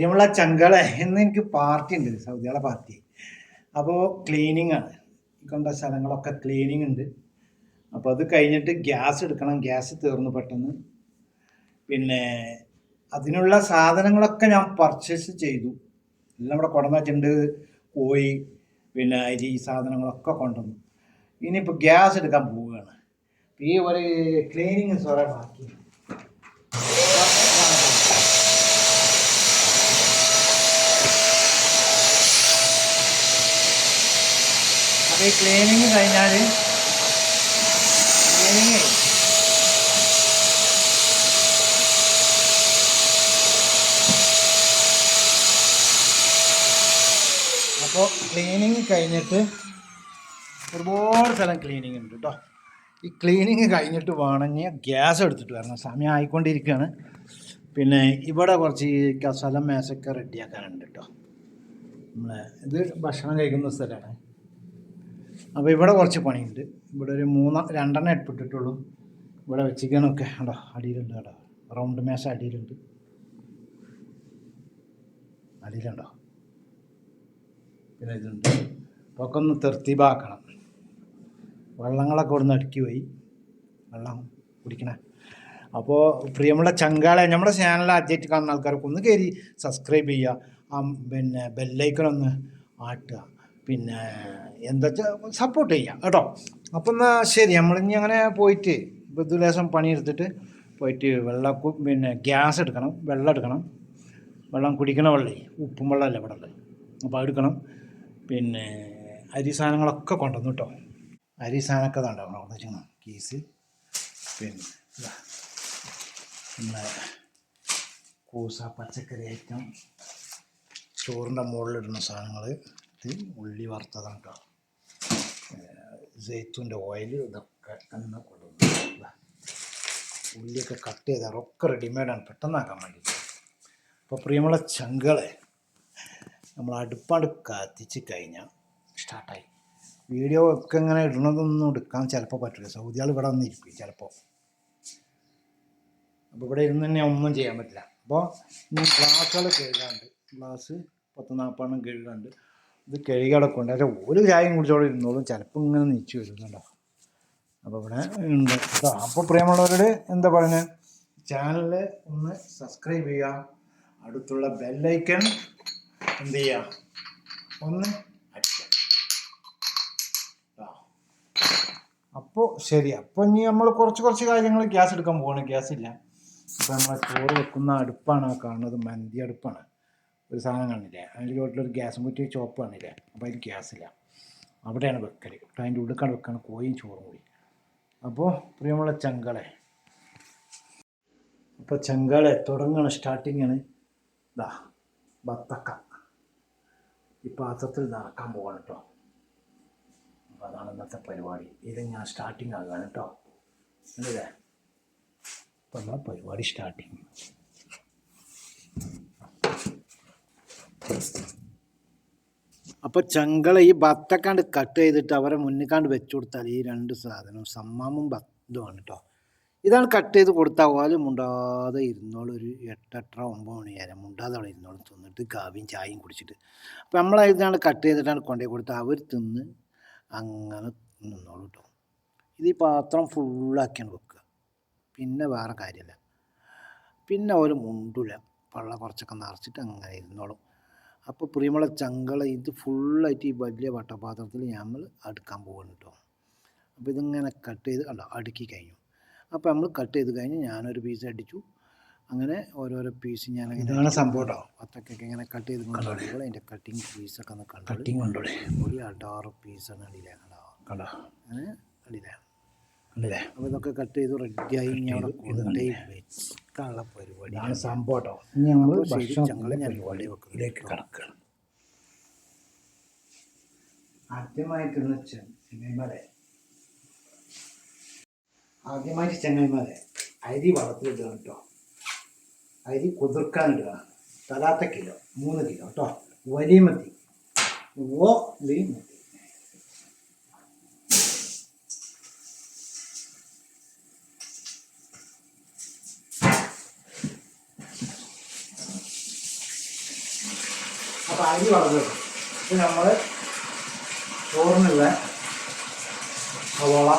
പ്രിയമുള്ള ചങ്കളെ എന്ന് എനിക്ക് പാർട്ടി ഉണ്ട് സൗദികളെ പാർട്ടി. അപ്പോൾ ക്ലീനിങ് ആണ്. കൊണ്ട സ്ഥലങ്ങളൊക്കെ ക്ലീനിങ് ഉണ്ട്. അപ്പോൾ അത് കഴിഞ്ഞിട്ട് ഗ്യാസ് എടുക്കണം. ഗ്യാസ് തീർന്നു പെട്ടെന്ന്. പിന്നെ അതിനുള്ള സാധനങ്ങളൊക്കെ ഞാൻ പർച്ചേസ് ചെയ്തു. എല്ലാം ഇവിടെ കൊണ്ടുവന്ന് വെച്ചിട്ടുണ്ട്. കോഴി പിന്നെ അരി സാധനങ്ങളൊക്കെ കൊണ്ടുവന്നു. ഇനിയിപ്പോൾ ഗ്യാസ് എടുക്കാൻ പോവുകയാണ്. ഈ ഒരു ക്ലീനിങ് സൊറ ബാക്കി. ഈ ക്ലീനിങ് കഴിഞ്ഞാൽ ക്ലീനിങ് അപ്പോൾ ക്ലീനിങ് കഴിഞ്ഞിട്ട് ഒരുപാട് സ്ഥലം ക്ലീനിങ് ഉണ്ട് കേട്ടോ ഈ ക്ലീനിങ് കഴിഞ്ഞിട്ട് വേണമെങ്കിൽ ഗ്യാസ് എടുത്തിട്ട് വരണം. സമയം ആയിക്കൊണ്ടിരിക്കുകയാണ് പിന്നെ ഇവിടെ കുറച്ച് സ്ഥലം മേശൊക്കെ റെഡിയാക്കാനുണ്ട് കേട്ടോ നമ്മളെ ഇത് ഭക്ഷണം കഴിക്കുന്ന സ്ഥലമാണ്. അപ്പോൾ ഇവിടെ കുറച്ച് പണിയുണ്ട്. ഇവിടെ ഒരു മൂന്ന് രണ്ടെണ്ണം ഇട്ടിട്ടുള്ളൂ ഇവിടെ വെച്ചിരിക്കാനൊക്കെ കേട്ടോ അടിയിലുണ്ട് കേട്ടോ റൗണ്ട് മേശ അടിയിലുണ്ട്. അടിയിലുണ്ടോ? പിന്നെ ഇതുണ്ട്. അപ്പോൾ ഒക്കെ ഒന്ന് തെർത്തിബാക്കണം വെള്ളങ്ങളൊക്കെ ഇവിടുന്ന് അടുക്കി പോയി. വെള്ളം കുടിക്കണേ. അപ്പോൾ പ്രിയമുള്ള ചങ്കാളെ നമ്മുടെ ചാനൽ ആദ്യമായിട്ട് കാണുന്ന ആൾക്കാർക്ക് ഒന്ന് കയറി സബ്സ്ക്രൈബ് ചെയ്യുക. ആ പിന്നെ ബെല്ലൈക്കണൊന്ന് ആട്ടുക. പിന്നെ എന്താ സപ്പോർട്ട് ചെയ്യാം കേട്ടോ. അപ്പം എന്നാൽ ശരി നമ്മളിനി അങ്ങനെ പോയിട്ട് ബുദ്ധുലേശം പണിയെടുത്തിട്ട് പോയിട്ട് വെള്ളം പിന്നെ ഗ്യാസ് എടുക്കണം വെള്ളം എടുക്കണം. വെള്ളം കുടിക്കണ വെള്ളേ ഉപ്പും വെള്ളമല്ല ഇവിടെ ഉള്ളത്. അപ്പോൾ എടുക്കണം. പിന്നെ അരി സാധനങ്ങളൊക്കെ കൊണ്ടുവന്നു കേട്ടോ. അരി സാധനമൊക്കെ ഉണ്ടാവണം അവിടെ വെച്ചാൽ കീസ്. പിന്നെ ഇതാ. പിന്നെ കൂസ പച്ചക്കറി ഐറ്റം. ചോറിന്റെ മുകളിലിടുന്ന സാധനങ്ങൾ ഇത് ഉള്ളി വറുത്തതാണ് കേട്ടോ ജെയ്ത്തൂന്റെ ഓയിൽ ഇതൊക്കെ തന്നെ ഇതാ. ഉള്ളിയൊക്കെ കട്ട് ചെയ്താൽ ഒക്കെ റെഡിമെയ്ഡാണ് പെട്ടെന്നാക്കാൻ വേണ്ടിയിട്ട് അപ്പോൾ പ്രിയമുള്ള ചങ്കളെ നമ്മൾ അടുപ്പാട് കത്തിച്ച് കഴിഞ്ഞാൽ സ്റ്റാർട്ടായി വീഡിയോ ഒക്കെ ഇങ്ങനെ ഇടണതൊന്നും എടുക്കാൻ ചിലപ്പോൾ പറ്റില്ല സൗദിയാൾ ഇവിടെ വന്നിരിക്കും ചിലപ്പോൾ അപ്പോൾ ഇവിടെ ഇരുന്ന് തന്നെ ഒന്നും ചെയ്യാൻ പറ്റില്ല. അപ്പോൾ ഗ്ലാസ്സുകൾ കഴുകാണ്ട് ഗ്ലാസ് പത്ത് നാൽപ്പെണ്ണം കഴുകാണ്ട് ഇത് കഴുകിടക്കുണ്ട് അതിന്റെ ഒരു ചായയും കുടിച്ചോടെ ഇരുന്നോളും. ചിലപ്പോൾ ഇങ്ങനെ നീച്ചു വരുന്നുണ്ടോ? അപ്പോൾ ഇവിടെ ഉണ്ട്. കേട്ടോ അപ്പോൾ പ്രിയമുള്ളവരോട് എന്താ പറയുന്നത് ചാനൽ ഒന്ന് സബ്സ്ക്രൈബ് ചെയ്യുക. അടുത്തുള്ള ബെല്ലൈക്കൺ എന്ത് ചെയ്യുക? ഒന്ന് അപ്പോൾ ശരി. അപ്പോൾ ഇനി നമ്മൾ കുറച്ച് കുറച്ച് കാര്യങ്ങൾ ഗ്യാസ് എടുക്കാൻ പോവാണ്. ഗ്യാസ് ഇല്ല. അപ്പോൾ നമ്മൾ ചോറ് വെക്കുന്ന അടുപ്പാണ് കാണുന്നത്. മന്തി അടുപ്പാണ്. ഒരു സാധനം കാണില്ലേ? അതിന്റെ ചോട്ടിലൊരു ഗ്യാസും കുറ്റി ചോപ്പ് കാണില്ലേ അപ്പോൾ അതിൽ ഗ്യാസില്ല. അവിടെയാണ് വെക്കൽ അപ്പോൾ അതിന്റെ ഉള്ളിക്കാണ് വെക്കാണ്. കോയും ചോറും കൂടി. അപ്പോൾ പ്രിയമുള്ള ചങ്കളെ. അപ്പോൾ ചങ്കളെ തുടങ്ങണം. സ്റ്റാർട്ടിങ്ങാണ് ഇതാ ബത്തക്ക. ഈ പാത്രത്തിൽ നടക്കാൻ പോവാണ് കേട്ടോ അപ്പോൾ അതാണ് ഇന്നത്തെ പരിപാടി. ഇത് ഞാൻ സ്റ്റാർട്ടിങ് ആകുകയാണ് കേട്ടോ അല്ലേ അപ്പോൾ പരിപാടി സ്റ്റാർട്ടിങ് അപ്പോൾ ചങ്കള ഈ ബത്തക്കാണ്ട് കട്ട് ചെയ്തിട്ട് അവരെ മുന്നിക്കാണ്ട് വെച്ചു കൊടുത്താൽ ഈ രണ്ട് സാധനവും സമ്മാമും ബത്തുമാണ് കേട്ടോ ഇതാണ് കട്ട് ചെയ്ത് കൊടുത്താൽ പോലും മുണ്ടാതെ ഇരുന്നോളും ഒരു എട്ടെട്ടര ഒമ്പത് മണി വരെ മുണ്ടാതെ അവിടെ ഇരുന്നോളും തിന്നിട്ട് കാവിയും ചായയും കുടിച്ചിട്ട്. അപ്പോൾ നമ്മൾ ഇതാണ് കട്ട് ചെയ്തിട്ടാണ് കൊണ്ടുപോയി കൊടുത്താൽ അവർ തിന്ന് അങ്ങനെ നിന്നോളൂ കേട്ടോ ഇത് ഈ പാത്രം ഫുള്ളാക്കിയാണ് വെക്കുക. പിന്നെ വേറെ കാര്യമില്ല. പിന്നെ ഒരു മുണ്ടില്ല പള്ള കുറച്ചൊക്കെ നിറച്ചിട്ട് അങ്ങനെ ഇരുന്നോളും. അപ്പോൾ പ്രിയമുള്ള ചങ്കള ഇത് ഫുള്ളായിട്ട് ഈ വലിയ വട്ടപാത്രത്തിൽ നമ്മൾ അടുക്കാൻ പോകുന്നു കേട്ടോ അപ്പോൾ ഇതിങ്ങനെ കട്ട് ചെയ്ത് അല്ല അടുക്കി കഴിഞ്ഞു. അപ്പോൾ നമ്മൾ കട്ട് ചെയ്ത് കഴിഞ്ഞ് ഞാനൊരു പീസ് അടിച്ചു. അങ്ങനെ ഓരോരോ പീസ് ഞാൻ ഇതാണ് സംഭവം. പത്തൊക്കെ ഇങ്ങനെ കട്ട് ചെയ്ത് കൊണ്ടുപോകുമ്പോൾ അതിന്റെ കട്ടിങ് പീസൊക്കെ ഒന്ന് കണ്ടു? കട്ടിങ് കൊണ്ടുപോയി ഒരു അടാറ് പീസാണ് അടിയിലാണ് കണ്ടോ? അങ്ങനെ അടിയിലേ കണ്ടില്ലേ അപ്പോൾ ഇതൊക്കെ കട്ട് ചെയ്ത് റെഡിയായി ഇനി അവിടെ വെച്ചിട്ടുള്ള പരിപാടി. ഇതാണ് സംഭവം കേട്ടോ. ഇനി നമ്മൾ ഭക്ഷണത്തിന്റെ പരിപാടി ഇതിലേക്ക്. കടക്കുകയാണ്. ആദ്യമായിട്ടൊന്ന് ചെങ്ങൈമല ആദ്യമായിട്ട് ചെങ്ങൈമല അരി വളർത്തിയിടുക കേട്ടോ. അരി കുതിർക്കാനിടുക തലാത്ത കിലോ മൂന്ന് കിലോ കേട്ടോ. വലിയ മത്തി. ഓ വലിയ അപ്പോൾ അരി വളർന്നു ഇത് നമ്മൾ ചോറിനുള്ള സവോള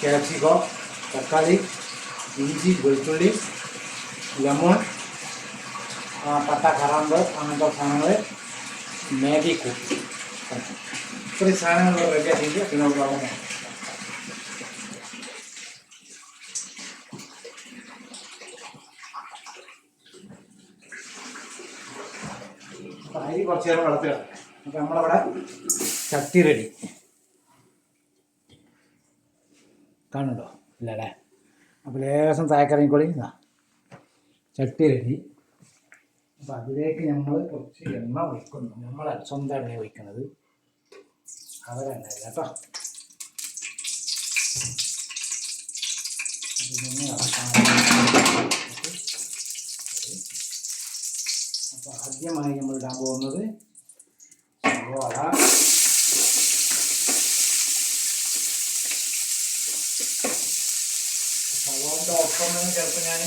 ക്യാപ്സിക്കോ തക്കാളി ഇഞ്ചി വെളുത്തുള്ളി ലെമൺ ആ, പട്ട കറാമ്പ് അങ്ങനത്തെ സാധനങ്ങൾ മാഗി കൂട്ടി. ഇത്രയും സാധനങ്ങൾ റെഡിയാക്കിയിട്ട് പിന്നെ ഒരു വെള്ളം അരി കുറച്ച് നേരം വെള്ളത്തിലാണ് അപ്പം നമ്മളവിടെ ചട്ടി റെഡി കാണുണ്ടോ ഇല്ലല്ലേ? അപ്പോൾ ലേശം തായക്കറിങ്ങിക്കോളി ഇതാ. ചട്ടി റെഡി അപ്പം അതിലേക്ക് നമ്മൾ കുറച്ച് എണ്ണ ഒഴിക്കുന്നു. നമ്മൾ സ്വന്തം എണ്ണ ഒഴിക്കുന്നത്. അവരെണ്ണ കേട്ടോ. ഇതൊന്ന് അപ്പോൾ ആദ്യമായി നമ്മൾ ഇടാൻ പോകുന്നത് സവാള. സവാളന്റെ ഒപ്പം ചിലപ്പോൾ ഞാൻ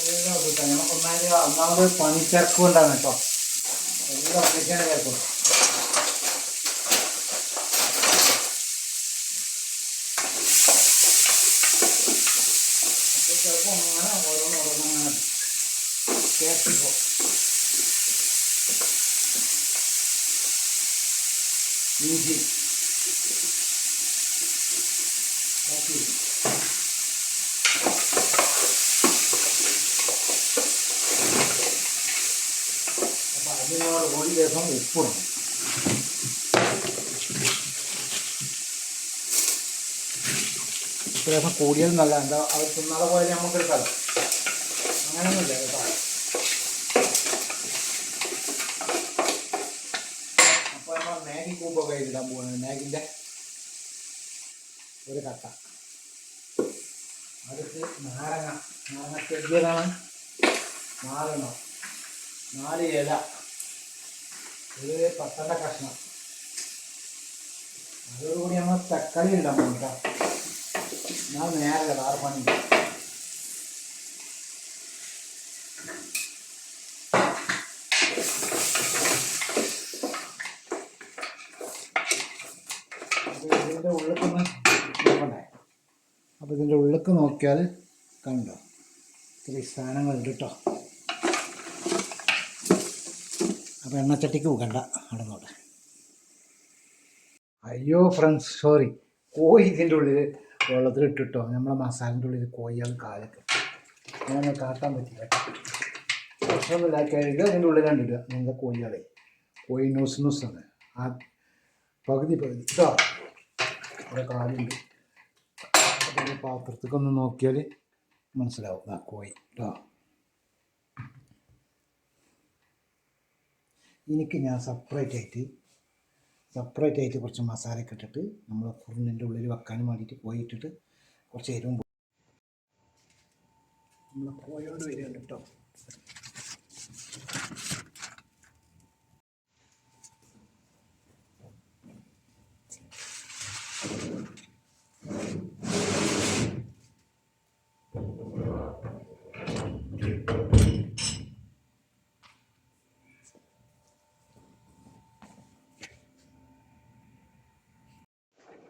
എല്ലാം കിട്ടാം. നമുക്ക് ഒന്നാമത് ഒന്നാമത് പണി കൊണ്ടാണ് കേട്ടോ. എല്ലാം ഒന്നിച്ചാണ് ചേർക്കും അപ്പോൾ ചിലപ്പോൾ അങ്ങനെ ഓരോന്ന് ഓരോന്നങ്ങനെ കേട്ടിപ്പോ ഇഞ്ചി ബാക്കി അപ്പൊ അതിനോട് ഒരു ദിവസം എന്താ അവർ തിന്നാതെ പോയാലും നമുക്ക് എടുക്കാമല്ലോ അങ്ങനെയൊന്നുമില്ല കേട്ടോ. കൂമ്പൊക്കെ ഇടാൻ പോകുന്നത് മാഗിൻ്റെ ഒരു കട്ട അടുത്ത് നാരങ്ങ നാരങ്ങ ചെറിയതാണ് നാലെണ്ണം നാല് ഇല ഒരു പത്തണ്ട കഷ്ണം അതോടുകൂടി നമ്മൾ തക്കാളി ഇടാൻ പോകും കേട്ടോ ഞാൻ നേരല്ല വേറെ പണി ഉള്ളിലേക്ക് നോക്കിയാൽ കണ്ടോ? ഇത്ര സാധനങ്ങൾ ഉണ്ട് കേട്ടോ അപ്പോൾ എണ്ണച്ചട്ടിക്ക് പോകണ്ട. അവിടെ നോട്ടെ അയ്യോ ഫ്രണ്ട്സ് സോറി കോഴി ഇതിന്റെ ഉള്ളിൽ വെള്ളത്തിൽ ഇട്ടിട്ടോ നമ്മളെ മസാലന്റെ ഉള്ളിൽ കോഴികൾ കാലൊക്കെ. അങ്ങനെ കാട്ടാൻ പറ്റില്ല പ്രശ്നമൊന്നുമില്ല അതിന്റെ ഉള്ളിൽ കണ്ടിടുക നിങ്ങളുടെ കോഴികളെ. കോഴി ന്യൂസ് ന്യൂസ് ആണ്. ആ പകുതി പകുതി. കേട്ടോ അവിടെ കാലുണ്ട്. അപ്പോൾ പാത്രത്തേക്ക് ഒന്ന് നോക്കിയാൽ മനസ്സിലാവും. ആ കോഴി കേട്ടോ എനിക്ക് ഞാൻ സെപ്പറേറ്റ് ആയിട്ട് സെപ്പറേറ്റ് ആയിട്ട് കുറച്ച് മസാലയൊക്കെ ഇട്ടിട്ട് നമ്മൾ ഫുറിനിന്റെ ഉള്ളിൽ വെക്കാനും വേണ്ടിയിട്ട് കോഴി ഇട്ടിട്ട് കുറച്ച് എരിവും നമ്മൾ കോഴിയോട് വരികയുണ്ട് കേട്ടോ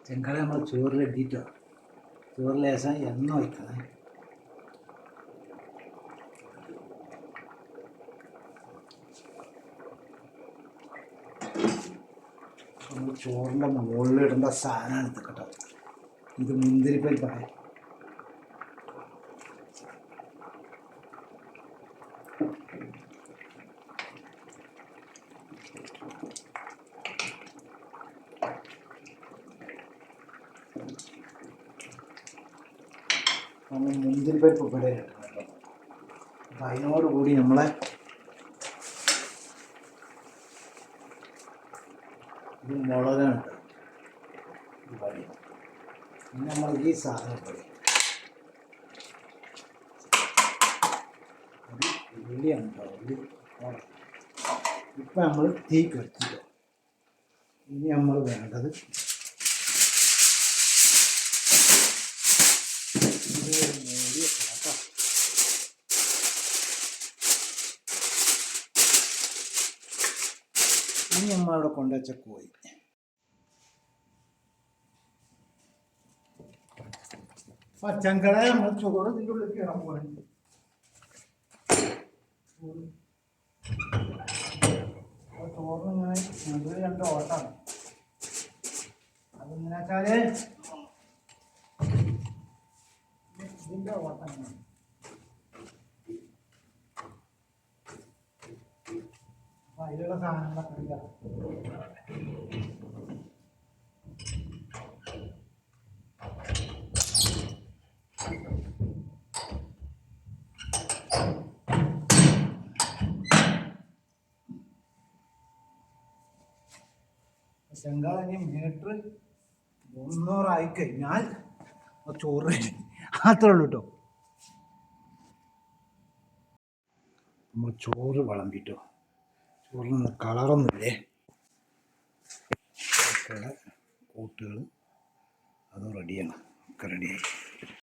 ചെങ്കള നമ്മൾ ചോറിലെത്തിയിട്ടോ ചോറിൽ ലേശം എണ്ണ വയ്ക്കണേ നമ്മൾ ചോറിന്റെ മുകളിലിടേണ്ട സാധനമാണ് ഇത് കേട്ടോ. ഇത് മുന്തിരിപ്പരിപ്പാണ്. നമ്മൾ മുന്തിരിപ്പരിപ്പ് ഇവിടെ ഇടണം കേട്ടോ അപ്പം അതിനോടുകൂടി നമ്മളെ ഇത് മുളകാണ് ഇത് പിന്നെ നമ്മൾ ഈ സാധനം അത് ഉള്ളിയാണ് ഉള്ളി ഇപ്പം നമ്മൾ തീ കത്തിട്ടോ ഇനി നമ്മൾ വേണ്ടത് കൊണ്ടുവച്ച കോഴി പച്ചങ്കട നമ്മൾ ചോറ് ഇതിന്റെ ഉള്ളിൽ കയറാൻ പോകുന്നുണ്ട് ചോറിന് ഇങ്ങനെ രണ്ട് ഓട്ടാണ്. അതെന്തിനാ വെച്ചാൽ? ഇതിന്റെ ഓട്ടം ഇങ്ങനെ. അപ്പൊ അതിലുള്ള സാധനങ്ങളൊക്കെ എടുക്കാം ചെങ്കാളി മീറ്റർ മുന്നൂറായി കഴിഞ്ഞാൽ ചോറ്. അത്രേ ഉള്ളൂ കേട്ടോ നമ്മൾ ചോറ് വിളമ്പിട്ടോ. ചോറിന് കളറൊന്നുമില്ലേ? കൂട്ടുകൾ അതും റെഡിയാണ് ഒക്കെ റെഡിയായി